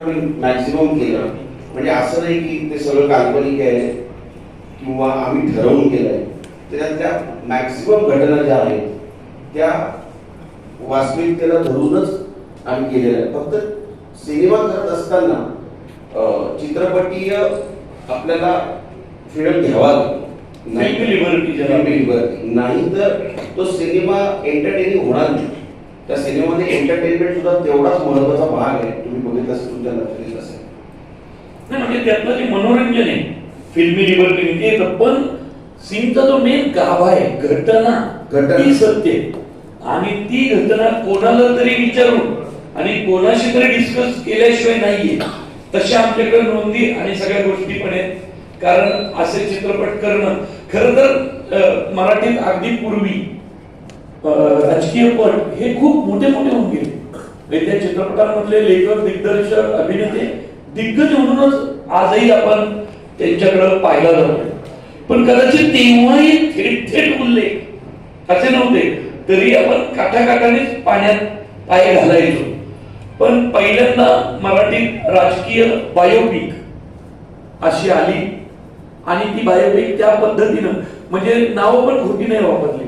Maximum केलं. म्हणजे असं नाही की ते सगळं काल्पनिक आहे किंवा आम्ही ठरवून केलंय. त्याच्यात त्या मॅक्सिमम घटना ज्या आहेत त्या वास्तविकतेला धरूनच आम्ही केलेल्या आहेत. फक्त सिनेमा करत असताना चित्रपटीय आपल्याला फ्रीडम घ्यावा लागतो. नाही तर तो सिनेमा एंटरटेनिंग होणार नाही. त्या सिनेमामध्ये एंटरटेनमेंट सुद्धा तेवढाच महत्त्वाचा भाग आहे तुम्ही बघितलं असेल तुमच्या लक्षात येत असेल नाही म्हणजे त्यातलं जे मनोरंजन आहे फिल्मी लिबर्टी ते येतं. पण सीनचा जो मेन गाभा आहे घटना घटना. ती सत्य. आणि ती घटना कोणाला तरी विचारून आणि कोणाशी तरी डिस्कस केल्याशिवाय नाहीये तशा आमच्याकडे नोंदी आणि सगळ्या गोष्टी पण आहेत कारण असे चित्रपट करणं खरं तर मराठीत अगदी पूर्वी राजकीय पट हे खूप मोठे मोठे होऊन गेले. म्हणजे त्या चित्रपटांमधले लेखक दिग्दर्शक अभिनेते दिग्गज म्हणूनच आजही आपण त्यांच्याकडे पाहायला जातो पण कदाचित तेव्हाही थेट थेट उल्लेख असे नव्हते तरी आपण काठाकाठानेच पाण्यात पाय घालायचो. पण पहिल्यांदा मराठीत राजकीय बायोपिक अशी आली आणि ती बायोपिक त्या पद्धतीनं म्हणजे नावं पण खोटी नाही वापरली.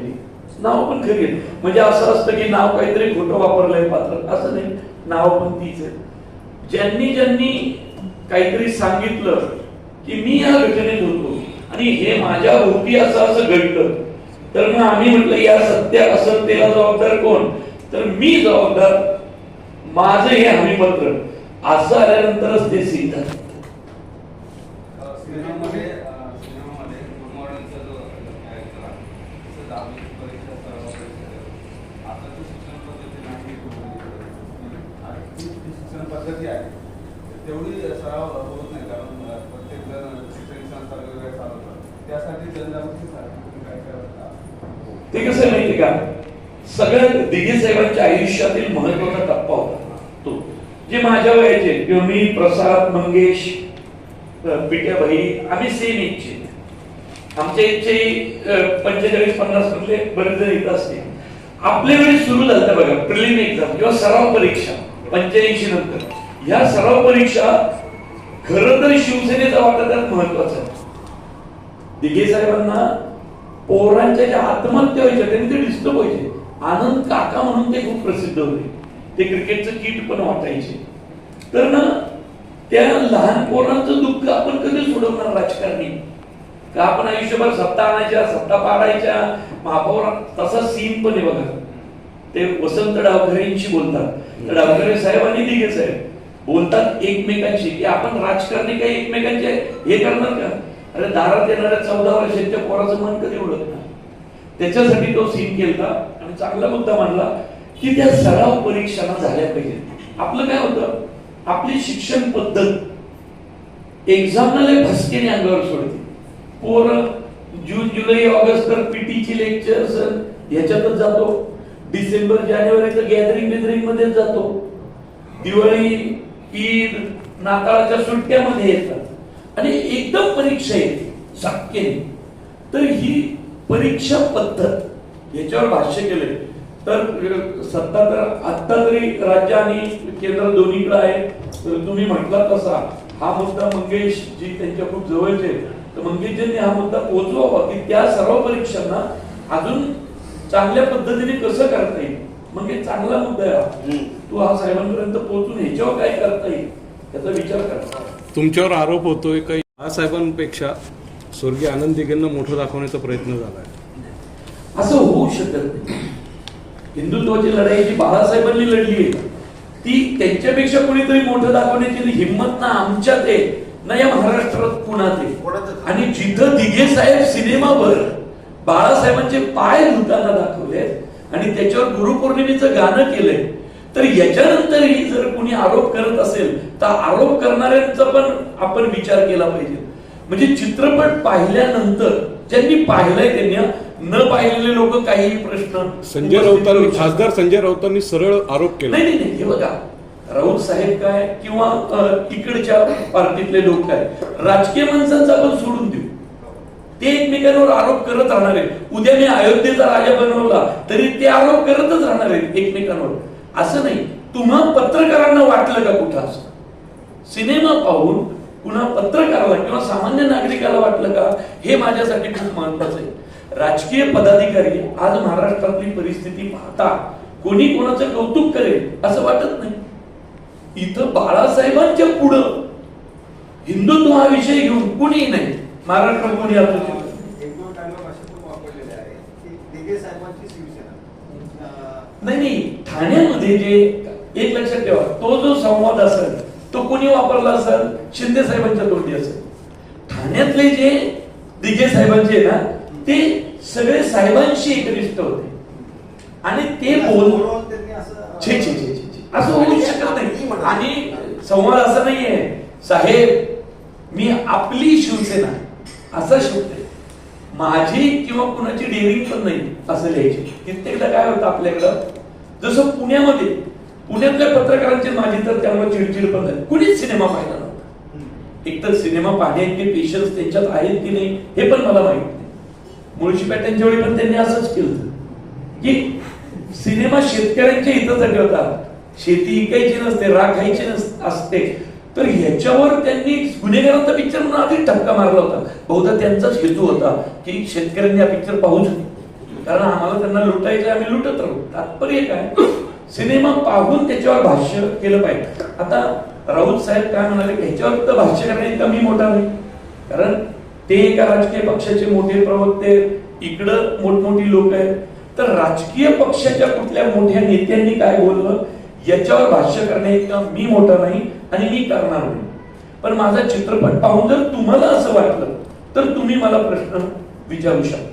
नाव पण खरी आहेत म्हणजे असं असतं की नाव काहीतरी खोटं वापरलंय पात्र असं नाही. नाव पण तीच आहे. ज्यांनी ज्यांनी काहीतरी सांगितलं की मी या घटनेत होतो आणि हे माझ्या भोवती असं असं घडलं तर मग आम्ही म्हटलं या सत्य असत्येला जबाबदार कोण? तर मी जबाबदार माझं हे हमीपत्र. असं आल्यानंतरच ते सिद्ध झालं. सिनेमामध्ये अं, सिनेमामध्ये गुरुमॉडेलचा जो character आहे, तसं दहावी परीक्षा सराव परीक्षा आताची शिक्षण पद्धती नाही आणि ती जी शिक्षण पद्धती आहे. तेवढी सराव होत नाही कारण प्रत्येक जण शिक्षण संस्था वगैरे चालवतात त्यासाठी जनजागृतीसाठी तुम्ही काय करता ते कसं आहे माहिती का? सगळ्यात दिघे साहेबांच्या आयुष्यातील महत्त्वाचा टप्पा होता. तो. जे माझ्या वयाचे किंवा मी प्रसाद मंगेश पिट्याबाई आम्ही सेम इच्छे आमच्या इच्छे पंचेचाळीस पन्नास मधले बरेच जण येत असते आपल्या वेळी सुरू झालं बघा प्रिलिम एक्झाम किंवा सराव परीक्षा पंच्याऐंशी नंतर. या सराव परीक्षा खर तर शिवसेनेचा वाटा त्यात महत्त्वाचा आहे. दिघे साहेबांना पोरांच्या ज्या आत्महत्या व्हायच्या त्यांनी ते डिस्टर्ब व्हायचे. आनंद काका म्हणून ते खूप प्रसिद्ध होते. ते क्रिकेटचं किट पण वाटायचे. तर ना त्या लहान पोरांचं दुःख आपण कधी सोडवणार राजकारणी? का आपण आयुष्यभर सत्ता आणायच्या सत्ता पाडायच्या? महापौर तसा सीन पण आहे बघा. ते वसंत डावखरेंशी बोलतात. तर डावखरे साहेब आणि दिघे साहेब. बोलतात एकमेकांशी की आपण राजकारणी काही एकमेकांचे हे करणार का? अरे दारात येणाऱ्या चौदा वर्षांच्या पोराचं मन कधी उडत नाही? त्याच्यासाठी तो सीन केलता आणि चांगला मुद्दा मांडला की त्या सराव परीक्षा झाल्या पाहिजेत. आपलं काय होतं? आपली शिक्षण पद्धत एक्झामला लय अंगावर सोडते. पोर जून जुलै ऑगस्ट तर पीटीची लेक्चर्स ह्याच्यातच जातो. डिसेंबर जानेवारी तर गॅदरिंग बिदरिंग मध्येच जातो. दिवाळी ईद नाताळाच्या सुट्ट्यामध्ये येतात. आणि एकदम परीक्षा येते सातकेने तर ही परीक्षा पद्धत याच्यावर भाष्य केलंय. तर सत्ता तर आता तरी राज्य आणि केंद्र दोन्हीकडे आहे. तुम्ही म्हटला तसा हा मुद्दा मंगेश जी त्यांच्या खूप जवळचे तर मंगेशजींनी हा मुद्दा पोचवावा की त्या सर्व परीक्षांना अजून चांगल्या पद्धतीने कसं करता येईल? मग हे चांगला मुद्दा आहे. हा. तू हा साहेबांपर्यंत पोहोचून ह्याच्यावर काय करता येईल? याचा विचार करा. तुमच्यावर आरोप होतोय काही. बाळासाहेबांपेक्षा स्वर्गीय आनंद दिघेंना मोठं दाखवण्याचा प्रयत्न झालाय. असं होऊ शकत नाही. हिंदुत्वाची लढाई जी बाळासाहेबांनी लढली आहे ती त्यांच्यापेक्षा कोणीतरी मोठं दाखवण्याची हिंमत ना आमच्यात आहे ना या महाराष्ट्रात पुण्यात आहे. आणि जिथं दिघे साहेब सिनेमावर बाळासाहेबांचे पाय धुताना दाखवले आणि त्याच्यावर गुरुपौर्णिमेचं गाणं केलंय. तर याच्यानंतरही जर कोणी आरोप करत असेल तर आरोप करणाऱ्यांचा पण आपण विचार केला पाहिजे. म्हणजे चित्रपट पाहिल्यानंतर ज्यांनी पाहिलंय त्यांनी न पाहिलेले लोक काही प्रश्न संजय राऊतांनी शकतात. खासदार संजय राऊतांनी सरळ आरोप केला. नाही नाही नाही हे बघा. राऊत साहेब काय किंवा इकडच्या पार्टीतले लोक काय राजकीय माणसांचं आपण सोडून देऊ. ते एकमेकांवर आरोप करत राहणार आहेत. उद्या मी अयोध्येचा राजा बनवला तरी ते आरोप करतच राहणार आहेत एकमेकांवर. असं नाही. तुम्हा पत्रकारांना वाटलं का कुठं असं? सिनेमा पाहून पुन्हा पत्रकाराला किंवा सामान्य नागरिकाला वाटलं का? हे माझ्यासाठी खूप महत्वाचं आहे. राजकीय पदाधिकारी आज महाराष्ट्रातली परिस्थिती पाहता कोणी कोणाचं कौतुक करेल असं वाटत नाही. इथं बाळासाहेबांच्या पुढं हिंदुत्व हा विषय घेऊन कुणीही नाही. महाराष्ट्रात कोणी असू नाही. नाही नाही. ठाण्यामध्ये जे एक लक्षात ठेवा तो जो संवाद असेल तो कोणी वापरला असेल? शिंदे साहेबांच्या तोंडी असेल. ठाण्यातले जे दिघे साहेबांचे ना ते सगळे साहेबांशी एकनिष्ठ होते. आणि ते बोल छे छे छे छे छे. असं होऊ शकत नाही. आणि संवाद असा नाहीये. साहेब मी आपली शिवसेना असा शब्द आहे. माझी किंवा कुणाची डेअरिंग पण नाही असं लिहायची. कित्येकदा काय होतं आपल्याकडं? जसं पुण्यामध्ये पुण्यातल्या पत्रकारांची माझी तर त्यामुळे चिडचिड पण झाली. कुणीच सिनेमा पाहिला नव्हता. एकतर सिनेमा पाहण्याचे पेशन्स त्यांच्यात आहेत की नाही हे पण मला माहीत नाही. मुळशी पॅटर्नच्या वेळी पण त्यांनी असंच केलं की सिनेमा शेतकऱ्यांच्या हिताचा होता शेती इकायची नसते राखायची नसते असते. तर ह्याच्यावर त्यांनी गुन्हेगारांचा पिक्चर म्हणून आधी ठपका मारला होता. बहुधा त्यांचाच हेतू होता की शेतकऱ्यांनी हा पिक्चर पाहूच नये. कारण आम्हाला त्यांना लुटायचं आम्ही लुटत राहू. तात्पर्य काय? सिनेमा पाहून त्याच्यावर भाष्य केलं पाहिजे. आता राऊत साहेब काय म्हणाले की ह्याच्यावर तर भाष्य करणे कमी मोठा नाही. कारण ते एका राजकीय पक्षाचे मोठे प्रवक्ते इकडं मोठमोठी लोक आहेत. तर राजकीय पक्षाच्या कुठल्या मोठ्या नेत्यांनी काय बोललं? याच्यावर भाष्य करणे इतका मी मोठा नाही आणि मी करणार नाही. पण माझा चित्रपट पाहून जर तुम्हाला असं वाटलं तर तुम्ही मला प्रश्न विचारू शकता.